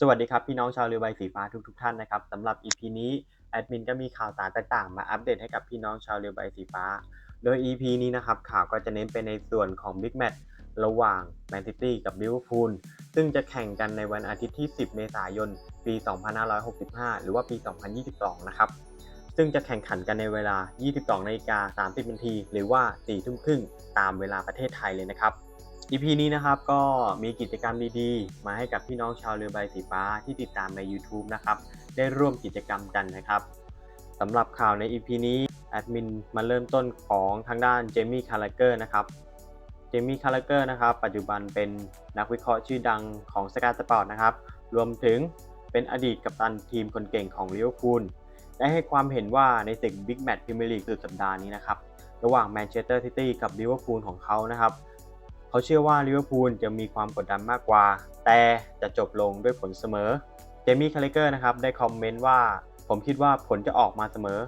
สวัสดีครับ พี่น้องชาวเรือใบสีฟ้าทุกทท่านนะครับสำหรับ EP นี้แอดมินก็มีข่าวสารต่างๆ มาอัปเดตให้กับพี่น้องชาวเรือใบสีฟ้า โดย EP นี้นะครับข่าวก็จะเน้นไปในส่วนของ Big Match ระหว่างแมนซิตี้กับลิเวอร์พูลซึ่งจะแข่งกันในวันอาทิตย์ที่ 10 เมษายน ปี 2565 หรือว่าปี 2022 นะครับ ซึ่งจะแข่งขันกันในเวลา 22นาฬิกา30นาทีหรือว่า4ทุ่มครึ่งตามเวลาประเทศไทยเลยนะครับ EP นี้นะครับก็มีกิจกรรมดีๆ มาให้กับพี่น้องชาวเรือใบสีฟ้าที่ติดตามใน YouTube นะครับได้ร่วมกิจกรรมกันนะครับสำหรับข่าวใน EP นี้แอดมินมาเริ่มต้นของทางด้านเจมี่คาร์ลเกอร์นะครับเจมี่คาร์ลเกอร์นะครับปัจจุบันเป็นนักวิเคราะห์ชื่อดังของสกาสปอร์ตนะครับรวมถึงเป็นอดีตกัปตันทีมคนเก่งของลิเวอร์พูลได้ให้ความเห็นว่าในศึกบิ๊กแมตช์พรีเมียร์ลีกสุดสัปดาห์นี้นะครับระหว่างแมนเชสเตอร์ซิตี้กับลิเวอร์พูลของเขานะครับ เขาเชื่อว่าลิเวอร์พูลจะมีความกดดันมากกว่า แต่จะจบลงด้วยผลเสมอ เจมี่คาเลเกอร์นะครับได้คอมเมนต์ว่า ผมคิดว่าผลจะออกมาเสมอ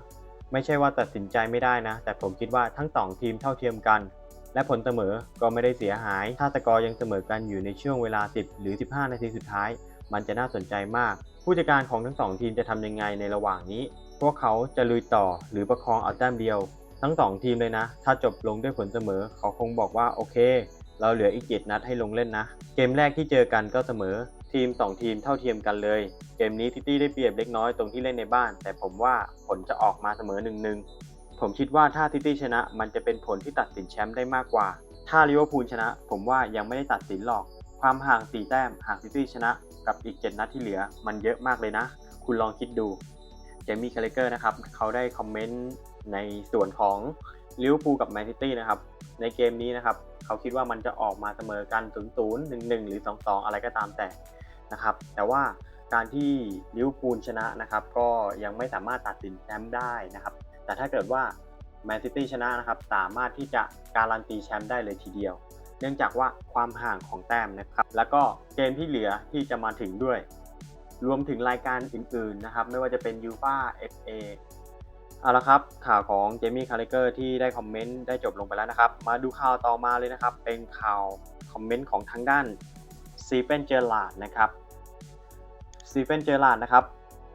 ไม่ใช่ว่าตัดสินใจไม่ได้นะ แต่ผมคิดว่าทั้งสองทีมเท่าเทียมกัน และผลเสมอก็ไม่ได้เสียหาย ถ้าสกอร์ยังเสมอกันอยู่ในช่วงเวลา 10 หรือ 15 นาทีสุดท้าย มันจะน่าสนใจมาก ผู้จัดการของทั้งสองทีมจะทำยังไงในระหว่างนี้ พวกเขาจะลุยต่อหรือประคองเอาแต้มเดียวทั้งสองทีมเลยนะ ถ้าจบลงด้วยผลเสมอ เขาคงบอกว่า โอเค เราเหลืออีกเจ็ดนัดให้ลงเล่นนะ เกมแรกที่เจอกันก็เสมอ ทีม 2 ทีมเท่าเทียมกันเลย เกมนี้ซิตี้ได้เปรียบเล็กน้อยตรงที่เล่นในบ้าน แต่ผมว่าผลจะออกมาเสมอหนึ่งหนึ่งผมคิดว่าถ้าซิตี้ชนะ มันจะเป็นผลที่ตัดสินแชมป์ได้มากกว่า ถ้าลิเวอร์พูลชนะ ผมว่ายังไม่ได้ตัดสินหรอก ความห่าง4แต้มหากซิตี้ชนะ กับอีก 7 นัดที่เหลือ มันเยอะมากเลยนะ คุณลองคิดดู เจมี่คาเลเกอร์นะครับ เขาได้คอมเมนต์ในส่วนของ ลิเวอร์พูลกับแมนซิตี้นะครับในเกมนี้นะครับเขาคิดว่ามันจะออกมาเสมอกัน0 0 1 1 หรือ 2 2 อะไรก็ตามแต่นะครับแต่ว่าการที่ลิเวอร์พูลชนะนะครับก็ยังไม่สามารถตัดสินแชมป์ได้นะครับแต่ถ้าเกิดว่าแมนซิตี้ชนะนะครับสามารถที่จะการันตีแชมป์ได้เลยทีเดียว เนื่องจากว่าความห่างของแต้มนะครับแล้วก็เกมที่เหลือที่จะมาถึงด้วย รวมถึงรายการอื่นๆนะครับไม่ว่าจะเป็นยูฟาเอฟเอ เอาละครับข่าวของเจมี่คาร์เลเกอร์ที่ได้คอมเมนต์ได้จบลงไปแล้วนะครับ มาดูข่าวต่อมาเลยนะครับ เป็นข่าวคอมเมนต์ของทางด้านซีเปนเจอร์ลาดนะครับซีเปนเจอร์ลาดนะครับ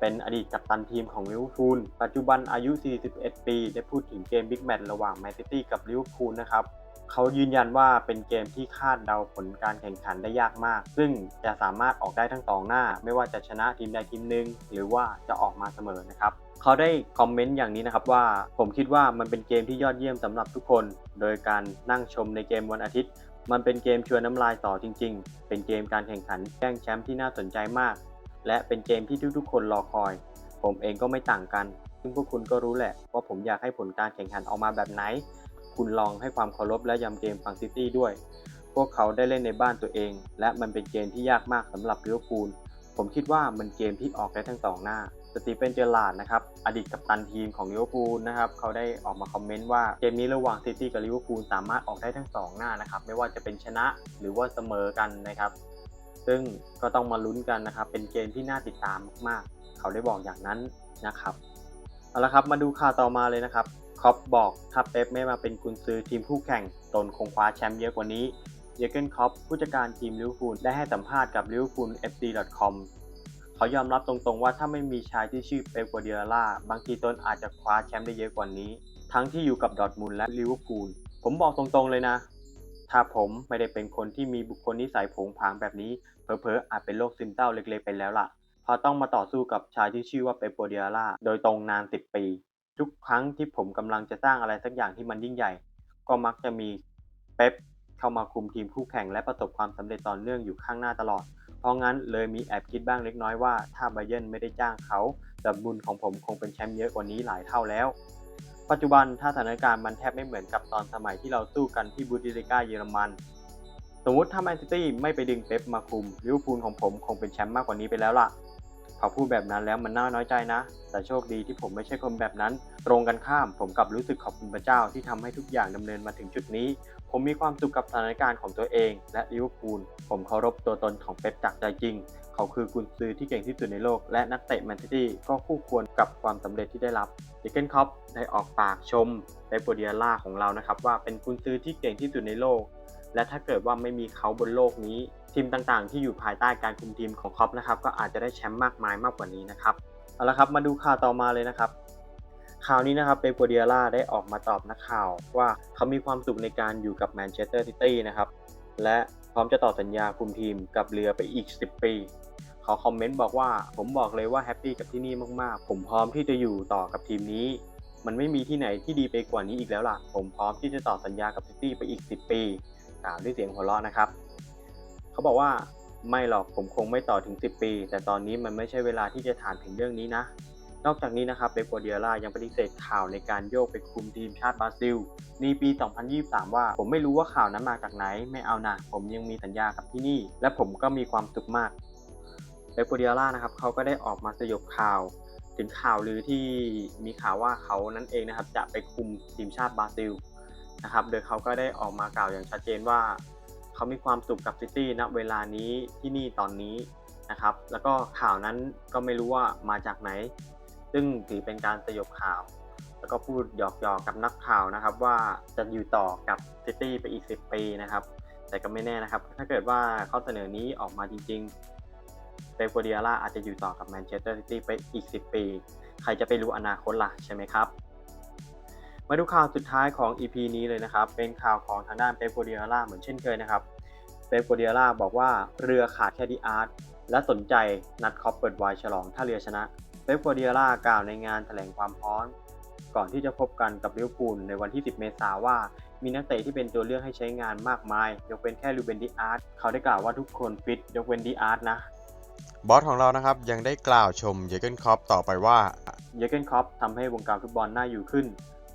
เป็นอดีตกัปตันทีมของลิเวอร์พูล ปัจจุบันอายุ 41 ปี ได้พูดถึงเกมบิ๊กแมตช์ระหว่างแมนซิตี้กับลิเวอร์พูลนะครับ เขายืนยันว่าเป็นเกมที่คาดเดาผลการแข่งขันได้ยากมาก ซึ่งจะสามารถออกได้ทั้งสองหน้า ไม่ว่าจะชนะทีมใดทีมหนึ่งหรือว่าจะออกมาเสมอนะครับเขาได้คอมเมนต์อย่างนี้นะครับว่า ผมคิดว่ามันเป็นเกมที่ยอดเยี่ยมสำหรับทุกคน โดยการนั่งชมในเกมวันอาทิตย์ มันเป็นเกมชวนน้ำลายต่อจริง ๆ เป็นเกมการแข่งขันแย่งแชมป์ที่น่าสนใจมาก และเป็นเกมที่ทุกๆ คนรอคอย ผมเองก็ไม่ต่างกัน ซึ่งพวกคุณก็รู้แหละ ว่าผมอยากให้ผลการแข่งขันออกมาแบบไหน คุณลองให้ความเคารพและยำเกมฝั่งซิตี้ด้วย พวกเขาได้เล่นในบ้านตัวเอง และมันเป็นเกมที่ยากมากสำหรับลิเวอร์พูล ผมคิดว่ามันเกมที่ออกได้ทั้งสองหน้าสตีเฟนเจอร์ลาร์ดนะครับ อดีตกัปตันทีมของลิเวอร์พูลนะครับ เขาได้ออกมาคอมเมนต์ว่าเกมนี้ระหว่างซิตี้กับลิเวอร์พูลสามารถออกได้ทั้งสองหน้านะครับ ไม่ว่าจะเป็นชนะหรือว่าเสมอกันนะครับ ซึ่งก็ต้องมาลุ้นกันนะครับ เป็นเกมที่น่าติดตามมากๆ เขาได้บอกอย่างนั้นนะครับเอาละครับมาดูข่าวต่อมาเลยนะครับคอปบอกถ้าเป๊ปไม่มาเป็นกุนซือทีมคู่แข่งตนคงคว้าแชมป์เยอะกว่านี้เยเกนคอปผู้จัดการทีมลิเวอร์พูลได้ให้สัมภาษณ์กับ liverpoolfc.com เขายอมรับตรงๆว่าถ้าไม่มีชายที่ชื่อเป๊ปกัวเดียล่าบางทีตนอาจจะคว้าแชมป์ได้เยอะกว่านี้ ทั้งที่อยู่กับดอร์ทมุนและลิเวอร์พูลผมบอกตรงๆเลยนะ ถ้าผมไม่ได้เป็นคนที่มีบุคคลนิสัยผงผางแบบนี้ เผลอๆอาจเป็นโรคซึมเศร้าเล็กๆไปแล้วล่ะเพราะต้องมาต่อสู้กับชายที่ชื่อว่าเป๊ปกัวเดียล่าโดยตรงนาน10ปี ทุกครั้งที่ผมกำลังจะสร้างอะไรสักอย่างที่มันยิ่งใหญ่ ก็มักจะมีเป๊ปเข้ามาคุมทีมคู่แข่งและประสบความสำเร็จต่อเนื่องอยู่ข้างหน้าตลอด เพราะงั้นเลยมีแอบคิดบ้างเล็กน้อยว่าถ้าไบเยนไม่ได้จ้างเขาแต่บุญของผมคงเป็นแชมป์เยอะกว่านี้หลายเท่าแล้ว ปัจจุบันถ้าสถานการณ์มันแทบไม่เหมือนกับตอนสมัยที่เราสู้กันที่บูติเลกาเยอรมัน สมมติถ้าแมนซิตี้ไม่ไปดึงเป๊ปมาคุมลิเวอร์พูลของผมคงเป็นแชมป์มากกว่านี้ไปแล้วล่ะเขาพูดแบบนั้นแล้วมันน่าน้อยใจนะ แต่โชคดีที่ผมไม่ใช่คนแบบนั้น ตรงกันข้ามผมกลับรู้สึกขอบคุณพระเจ้าที่ทำให้ทุกอย่างดำเนินมาถึงจุดนี้ ผมมีความสุขกับสถานการณ์ของตัวเอง และลิเวอร์พูลผมเคารพตัวตนของเป๊ปจากใจจริง เขาคือกุนซือที่เก่งที่สุดในโลก และนักเตะแมนซิตี้ก็คู่ควรกับความสำเร็จที่ได้รับดิเกนคอปได้ออกปากชมเป๊ปโกวาร์ดิโอล่าของเรานะครับว่าเป็นกุนซือที่เก่งที่สุดในโลก และถ้าเกิดว่าไม่มีเขาบนโลกนี้ ทีมต่างๆ ที่อยู่ภายใต้การคุมทีมของคอปนะครับก็อาจจะได้แชมป์มากมายมากกว่านี้นะครับเอาละครับมาดูข่าวต่อมาเลยนะครับข่าวนี้นะครับเปปโกเดียร่าได้ออกมาตอบนักข่าวว่าเขามีความสุขในการอยู่กับแมนเชสเตอร์ซิตี้นะครับและ พร้อมจะต่อสัญญาคุมทีมกับเรือไปอีก 10 ปีเขาคอมเมนต์บอกว่า ผมบอกเลยว่าแฮปปี้กับที่นี่มากๆ ผมพร้อมที่จะอยู่ต่อกับทีมนี้ มันไม่มีที่ไหนที่ดีไปกว่านี้อีกแล้วล่ะ ผมพร้อมที่จะต่อสัญญากับซิตี้ไปอีก 10 ปีกล่าวด้วยเสียงหัวเราะนะครับ เขาบอกว่าไม่หรอกผมคงไม่ต่อถึง 10 ปี แต่ตอนนี้มันไม่ใช่เวลาที่จะถามถึงเรื่องนี้นะ นอกจากนี้นะครับเปโกเดียร่ายังปฏิเสธข่าวในการโยกไปคุมทีมชาติบราซิล ในปี 2023 ว่าผมไม่รู้ว่าข่าวนั้นมาจากไหน ไม่เอานะผมยังมีสัญญากับที่นี่ และผมก็มีความสุขมากเปปโกเดียร่านะครับเขาก็ได้ออกมาสยบข่าว ถึงข่าวลือที่มีข่าวว่าเขานั้นเองนะครับจะไปคุมทีมชาติบราซิลนะครับโดยเขาก็ได้ออกมากล่าวอย่างชัดเจนว่าเขามีความสุขกับซิตี้ณเวลานี้ที่นี่ตอนนี้นะครับ แล้วก็ข่าวนั้นก็ไม่รู้ว่ามาจากไหน ซึ่งถือเป็นการสยบข่าว แล้วก็พูดหยอกๆกับนักข่าวนะครับว่าจะอยู่ต่อกับซิตี้ไปอีก 10 ปีนะครับ แต่ก็ไม่แน่นะครับ ถ้าเกิดว่าข้อเสนอนี้ออกมาจริงๆเปโกเดียร่าอาจจะอยู่ต่อกับแมนเชสเตอร์ซิตี้ไปอีก 10 ปี ใครจะไปรู้อนาคตล่ะใช่ไหมครับมาดูข่าวสุดท้ายของ EP นี้เลยนะครับ เป็นข่าวของทางด้านเปโกเดียร่าเหมือนเช่นเคยนะครับเปโกเดียร่าบอกว่าเรือขาดแค่ดีอาร์ตและสนใจนัดคอปเปิดไวน์ฉลองถ้าเรือชนะ เปปโกเดียร่ากล่าวในงานแถลงความพร้อม ก่อนที่จะพบกันกับลิเวอร์พูลในวันที่ 10 เมษายนว่า มีนักเตะที่เป็นตัวเลือกให้ใช้งานมากมาย ยกเว้นแค่ลูเบนดิอาร์ตเขาได้กล่าวว่าทุกคนฟิตยกเว้นดิอาร์ตนะ บอสของเรานะครับยังได้กล่าวชมเยเกนครอปต่อไปว่า เยอร์เกนคล็อปทำให้วงการฟุตบอลน่าอยู่ขึ้น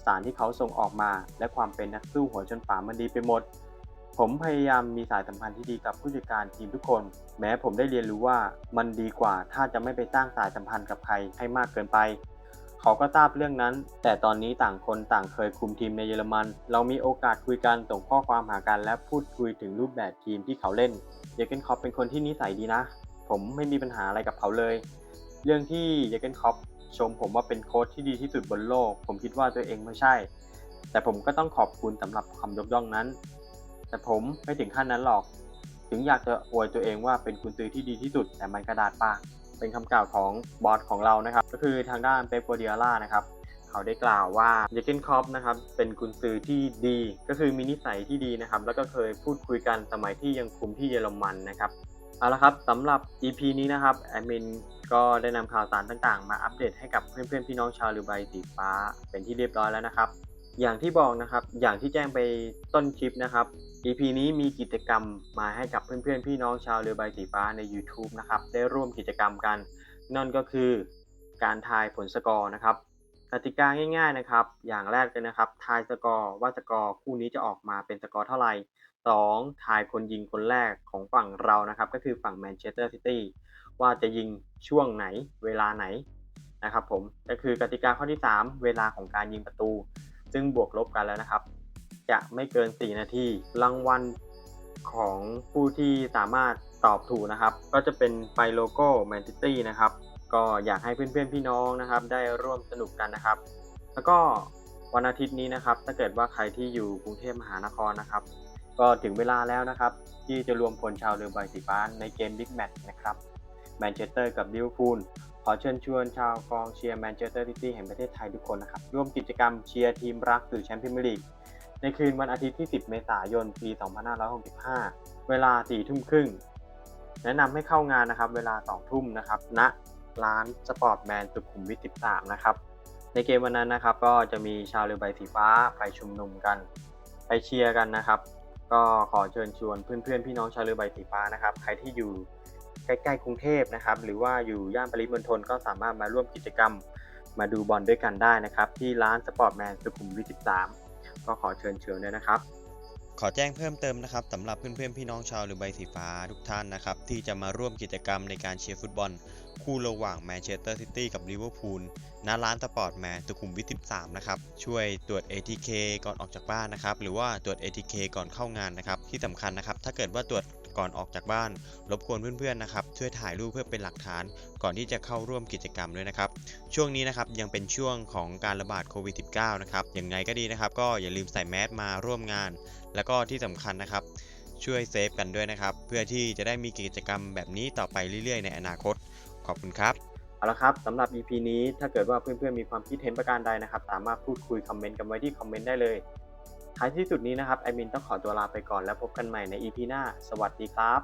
สารที่เขาส่งออกมา และความเป็นนักสู้หัวชนฝามันดีไปหมด ผมพยายามมีสายสัมพันธ์ที่ดีกับผู้จัดการทีมทุกคน แม้ผมได้เรียนรู้ว่ามันดีกว่าถ้าจะไม่ไปสร้างสายสัมพันธ์กับใครให้มากเกินไป เขาก็ทราบเรื่องนั้น แต่ตอนนี้ต่างคนต่างเคยคุมทีมในเยอรมัน เรามีโอกาสคุยกันส่งข้อความหากันและพูดคุยถึงรูปแบบทีมที่เขาเล่นเยเกนคอปเป็นคนที่นิสัยดีนะ ผมไม่มีปัญหาอะไรกับเขาเลย เรื่องที่เยเกนคอปชมผมว่าเป็นโค้ชที่ดีที่สุดบนโลก ผมคิดว่าตัวเองไม่ใช่ แต่ผมก็ต้องขอบคุณสำหรับคำยกย่องนั้น แต่ผมไม่ถึงขั้นนั้นหรอก ถึงอยากจะอวยตัวเองว่าเป็นกุนซือที่ดีที่สุด แต่มันกระดาษปากเป็นคำกล่าวของบอสของเรานะครับ ก็คือทางด้านเปปโกเดียร่านะครับเขาได้กล่าวว่าเยเกนคอปนะครับเป็นกุนซือที่ดี ก็คือมีนิสัยที่ดีนะครับ แล้วก็เคยพูดคุยกันสมัยที่ยังคุมที่เยอรมันนะครับเอาละครับสำหรับ EP นี้นะครับแอดมินก็ได้นำข่าวสารต่างๆ มาอัปเดตให้กับเพื่อนๆพี่น้องชาวลือใบสีฟ้าเป็นที่เรียบร้อยแล้วนะครับ อย่างที่บอกนะครับ อย่างที่แจ้งไปต้นคลิปนะครับ EP นี้มีกิจกรรมมาให้กับเพื่อนๆ พี่น้องชาวเรือใบสีฟ้าใน YouTube นะครับ ได้ร่วมกิจกรรมกัน นั่นก็คือการทายผลสกอร์นะครับกติกาง่ายๆนะครับ อย่างแรกเลยนะครับ ทายสกอร์ว่าสกอร์คู่นี้จะออกมาเป็นสกอร์เท่าไหร่ 2. ทายคนยิงคนแรกของฝั่งเรานะครับ ก็คือฝั่งแมนเชสเตอร์ซิตี้ว่าจะยิงช่วงไหนเวลาไหนนะครับผมก็คือกติกาข้อที่ 3 เวลาของการยิงประตู ซึ่งบวกลบกันแล้วนะครับ จะไม่เกิน 4 นาที รางวัลของผู้ที่สามารถตอบถูกนะครับ ก็จะเป็นไฟโลโก้แมนซิตี้นะครับ ก็อยากให้เพื่อนๆพี่น้องนะครับ ได้ร่วมสนุกกันนะครับ แล้วก็วันอาทิตย์นี้นะครับ ถ้าเกิดว่าใครที่อยู่กรุงเทพมหานครนะครับ ก็ถึงเวลาแล้วนะครับ ที่จะรวมพลชาวเรือใบสีฟ้าในเกมบิ๊กแมตช์นะครับแมนเชสเตอร์กับลิเวอร์พูลขอเชิญชวนชาวกองเชียร์แมนเชสเตอร์ซิตี้แห่งประเทศไทยทุกคนนะครับ ร่วมกิจกรรมเชียร์ทีมรักสู่แชมเปี้ยนส์ลีก ในคืนวันอาทิตย์ที่ 10 เมษายน ปี 2565 เวลา4ทุ่มครึ่ง แนะนำให้เข้างานนะครับเวลา 2 ทุ่มนะครับณร้านสปอร์ตแมนสุขุมวิท 13 นะครับ ในเกมวันนั้นนะครับ ก็จะมีชาวเรือใบสีฟ้าไปชุมนุมกัน ไปเชียร์กันนะครับ ก็ขอเชิญชวนเพื่อนๆ พี่น้องชาวเรือใบสีฟ้านะครับ ใครที่อยู่ใกล้ๆกรุงเทพนะครับ หรือว่าอยู่ย่านปริมณฑลก็สามารถมาร่วมกิจกรรมมาดูบอลด้วยกันได้นะครับ ที่ร้านสปอร์ตแมนสุขุมวิท 13 ก็ขอเชิญชวนด้วยนะครับขอแจ้งเพิ่มเติมนะครับสำหรับเพื่อนๆพี่น้องชาวหรือใบสีฟ้าทุกท่านนะครับที่จะมาร่วมกิจกรรมในการเชียร์ฟุตบอล คู่ระหว่างแมนเชสเตอร์ซิตี้กับลิเวอร์พูลณร้านสปอร์ตแมนสุขุมวิท 13 นะครับ ช่วยตรวจ ATK ก่อนออกจากบ้านนะครับ หรือว่าตรวจ ATK ก่อนเข้างานนะครับ ที่สำคัญนะครับ ถ้าเกิดว่าตรวจ ก่อนออกจากบ้าน รบกวนเพื่อนๆนะครับช่วยถ่ายรูปเพื่อเป็นหลักฐาน ก่อนที่จะเข้าร่วมกิจกรรมด้วยนะครับช่วงนี้นะครับยังเป็นช่วงของการระบาดโควิด -19 นะครับยังไงก็ดีนะครับ ก็อย่าลืมใส่แมสมาร่วมงาน แล้วก็ที่สำคัญนะครับช่วยเซฟกันด้วยนะครับ เพื่อที่จะได้มีกิจกรรมแบบนี้ต่อไปเรื่อยๆ ในอนาคต ขอบคุณครับ เอาละครับสำหรับ EP นี้ถ้าเกิดว่าเพื่อนๆมีความคิดเห็นประการใดนะครับ สามารถพูดคุยคอมเมนต์กันไว้ที่คอมเมนต์ได้เลย ท้ายที่สุดนี้นะครับแอดมินต้องขอตัวลาไปก่อนแล้วพบกันใหม่ใน EP หน้า สวัสดีครับ